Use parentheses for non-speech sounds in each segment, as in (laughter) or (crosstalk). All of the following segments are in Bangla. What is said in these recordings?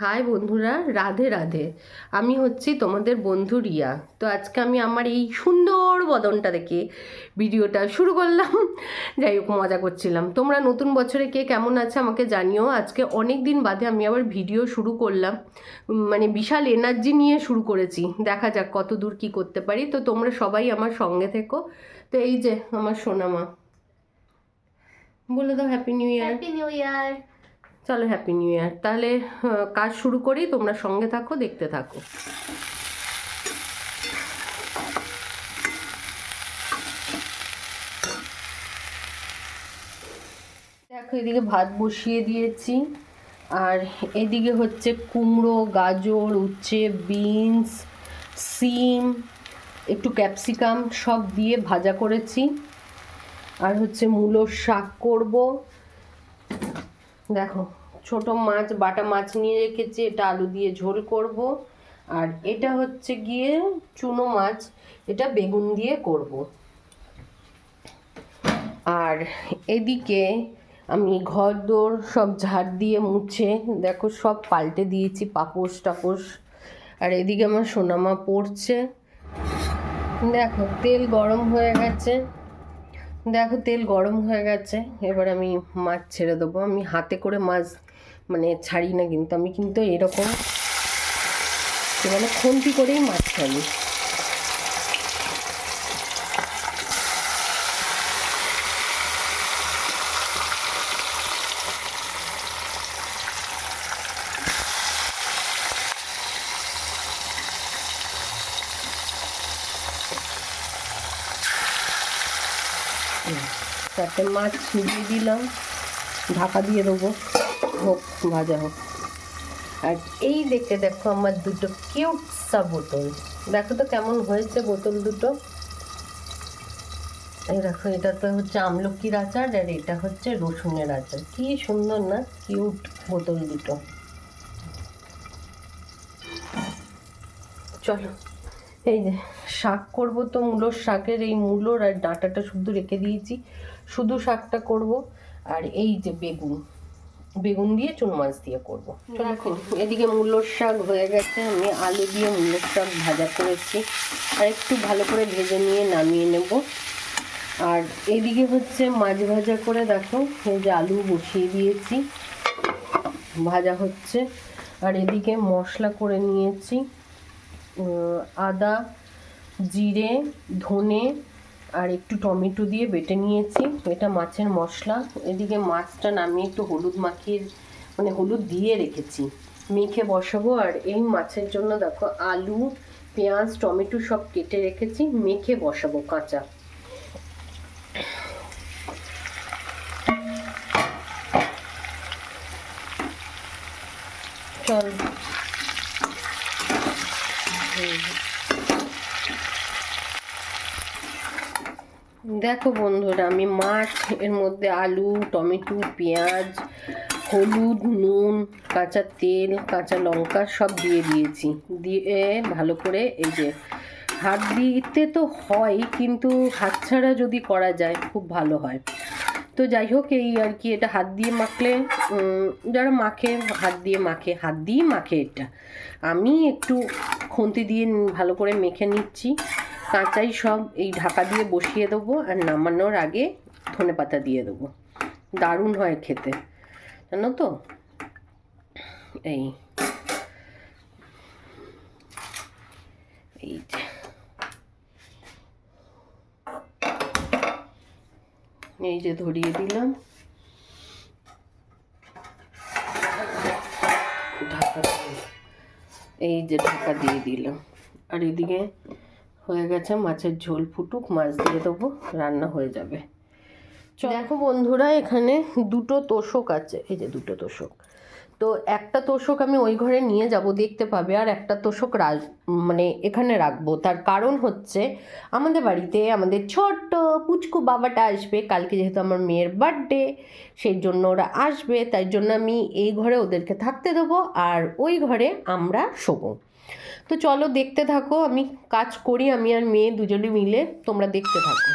হাই বন্ধুরা, রাধে রাধে। আমি হচ্ছি তোমাদের বন্ধু রিয়া। তো আজকে আমি আমার এই সুন্দর বদনটা দেখে ভিডিওটা শুরু করলাম। যাই হোক, মজা করছিলাম। তোমরা নতুন বছরে কে কেমন আছে আমাকে জানিও। আজকে অনেক দিন বাদে আমি আবার ভিডিও শুরু করলাম। মানে বিশাল এনার্জি নিয়ে শুরু করেছি। দেখা যাক কত দূর কী করতে পারি। তো তোমরা সবাই আমার সঙ্গে থেকো। তো এই যে আমার সোনামা। বলে দাও happy new year happy new year চলো হ্যাপি নিউ ইয়ার তাহলে কাজ শুরু করি, তোমরা সঙ্গে থাকো, দেখতে থাকো। দেখো, এদিকে ভাত বসিয়ে দিয়েছি। আর এদিকে হচ্ছে কুমড়ো, গাজর, উচ্ছে, বিনস, সিম, একটু ক্যাপসিকাম সব দিয়ে ভাজা করেছি। আর হচ্ছে মূলোর শাক করব। দেখো, ছোট মাছ, বাটা মাছ নিয়ে রেখেছি, এটা আলু দিয়ে ঝোল করব। আর এটা হচ্ছে গিয়ে চুনো মাছ, এটা বেগুন দিয়ে করব। আর এদিকে আমি ঘর দোর সব ঝাড় দিয়ে মুছে, দেখো সব পাল্টে দিয়েছি, পাপোশ টাপোশ। আর এদিকে আমার সোনামা পড়ছে। দেখো, তেল গরম হয়ে গেছে। দেখো, তেল গরম হয়ে গেছে। এবার আমি মাছ ছেড়ে দেবো। আমি হাতে করে মাছ মানে ছাড়ি না কিন্তু, আমি কিন্তু এরকম মানে খুন্তি করেই মাছ ছাড়ি। চারটে মাছ দিয়ে দিলাম, ঢাকা দিয়ে দেবো, হোক, ভাজা হোক। আর এই দেখে দেখো আমার দুটো কিউট সা বোতল। দেখো তো কেমন হয়েছে বোতল দুটো। এই দেখো, এটা তো হচ্ছে আমলকির আচার আর এটা হচ্ছে রসুনের আচার। কি সুন্দর না, কিউট বোতল দুটো। চলো। এই যে শাক করব তো মূলোর শাকের এই মূলোর আর ডাঁটাটা শুধু রেখে দিয়েছি। শুধু শাকটা করব আর এই যে বেগুন। বেগুন দিয়ে চুন মাছ দিয়ে করব। দেখো এদিকে মূলোর শাক হয়ে গেছে আমি আলু দিয়ে মূলোর শাক ভাজা করেছি। আর একটু ভালো করে ভেজে নিয়ে নামিয়ে নেব। আর এদিকে হচ্ছে মাছ ভাজা করে দেখো এই যে আলু বসিয়ে দিয়েছি। ভাজা হচ্ছে। আর এদিকে মশলা করে নিয়েছি। আদা, জিরে, ধনে আর একটু টমেটো দিয়ে বেটে নিয়েছি। এটা মাছের মশলা। এদিকে মাছটা নামিয়ে একটু হলুদ মাখিয়ে মানে হলুদ দিয়ে রেখেছি। মেখে বসাবো। আর এই মাছের জন্য দেখো আলু, পেঁয়াজ, টমেটো সব কেটে রেখেছি। মেখে বসাবো কাঁচা। চল। দেখো বন্ধুরা, আমি মাছ, এর মধ্যে আলু, টমেটো, পেঁয়াজ, হলুদ, নুন, কাঁচা তেল, কাঁচা লঙ্কা সব দিয়ে দিয়েছি। দিয়ে ভালো করে এই যে হাত দিতে তো হয়, কিন্তু হাত ছাড়া যদি করা যায় খুব ভালো হয়। তো যাই হোক, এই আর কি, এটা হাত দিয়ে মাখলে যারা মাখে, হাত দিয়ে মাখে, হাত দিয়েই মাখে এটা। আমি একটু খুন্তি দিয়ে ভালো করে মেখে নিচ্ছি। কাঁচাই সব এই ঢাকা দিয়ে বসিয়ে দেবো আর নামানোর আগে ধনে পাতা দিয়ে দেবো। দারুণ হয় খেতে, জানো তো? এই এই যে। এই যে ধরিয়ে দিলাম। ঢাকা এই যে ঢাকা দিয়ে দিলাম। আর এদিকে হয়ে গেছে মাছের ঝোল ফুটুক মাছ দিয়ে দেবো রান্না হয়ে যাবে। দেখো বন্ধুরা এখানে দুটো তোষক আছে। এই যে দুটো তোষক। তো একটা তোষক আমি ওই ঘরে নিয়ে যাব, দেখতে পাবে, আর একটা তোষক রাজ মানে এখানে রাখব। তার কারণ হচ্ছে, আমাদের বাড়িতে আমাদের ছোট্ট পুচকু বাবাটা আসবে, কালকে যেহেতু আমার মেয়ের বার্থডে, সেই জন্য ওরা আসবে, তাই জন্য আমি এই ঘরে ওদেরকে থাকতে দেবো, আর ওই ঘরে আমরা শোবো। তো চলো দেখতে থাকো, আমি কাজ করি, আমি আর মেয়ে দুজনে মিলে, তোমরা দেখতে থাকো।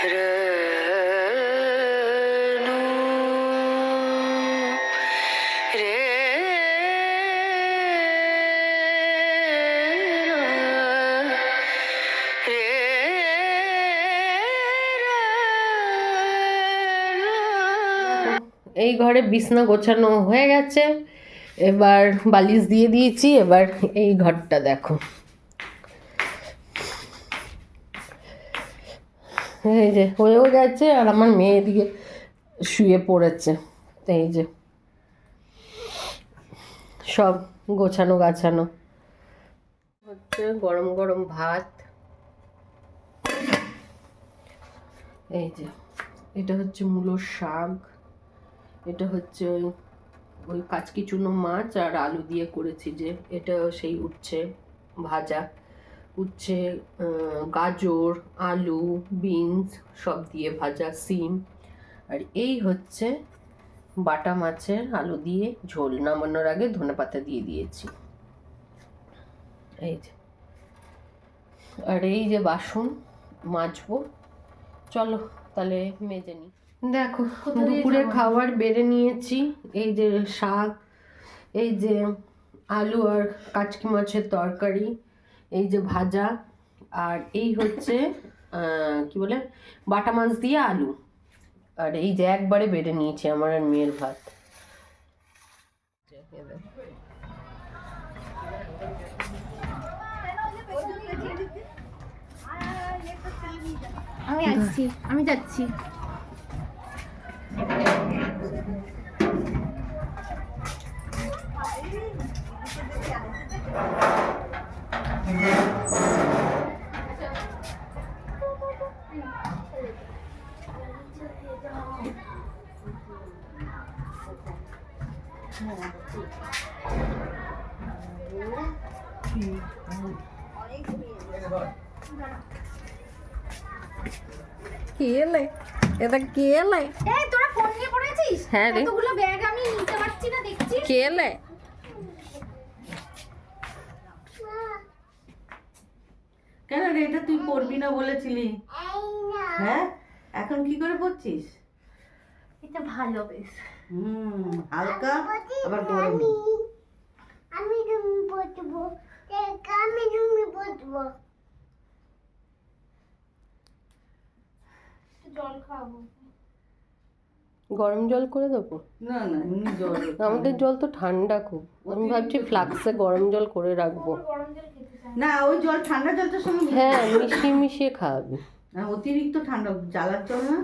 এই ঘরে বিছনা গোছানো হয়ে গেছে। এবার বালিশ দিয়ে দিয়েছি। এবার এই ঘরটা দেখো। এই যে, হয়েও গেছে আর আমার মেয়ে এদিকে শুয়ে পড়েছে। এই যে, সব গোছানো গাছানো। হচ্ছে গরম গরম ভাত। এই যে, এটা হচ্ছে মূলোর শাক। এটা হচ্ছে ওই ওই কাচকি চুনো মাছ আর আলু দিয়ে করেছি যে এটা সেই উঠছে ভাজা। উচ্ছে গাজর আলু বিনস সব দিয়ে ভাজা সিম। আর এই হচ্ছে বাটা মাছের আলু দিয়ে ঝোল। নামানোর আগে ধনেপাতা দিয়ে দিয়েছি। এই যে। আর এই যে বাসন মাজবো। চলো তাহলে মেজে নিই দেখো দুপুরে খাবার বেড়ে নিয়েছি। এই যে শাক এই যে আলু আর কাচকি মাছের তরকারি। এই যে ভাজা, আর এই হচ্ছে কি বলে, বাটা মাছ দিয়ে আলু। আর এই যে একবারে বেড়ে নিয়েছি আমার আর মেয়ের ভাত। আমি যাচ্ছি আমি যাচ্ছি। কে এলে? এটা কে এলে? এই তোরা ফোন নিয়ে পড়েছিস হ্যাঁ রে। এতগুলো ব্যাগ আমি নিতে পারছি না দেখছিস? কে কেন রে এটা তুই পড়বি না বলেছিলি? হ্যাঁ? এখন কি করে পড়ছিস এটা ভালো বেশ। হুম হালকা আবার গরম। আমি তুমি বলব আমি তুমি বলব জল খাব। গরম জল করে দেবো? না না এমনি জল (laughs) আমাদের জল তো ঠান্ডা খুব। আমি ভাবছি ফ্লাক্সে গরম জল করে রাখব। গরম জল খেতে না ওই জল ঠান্ডা জলটার সঙ্গে মিশিয়ে হ্যাঁ মিশিয়ে মিশিয়ে খাওয়াবি অতিরিক্ত ঠান্ডা জ্বালার জল না।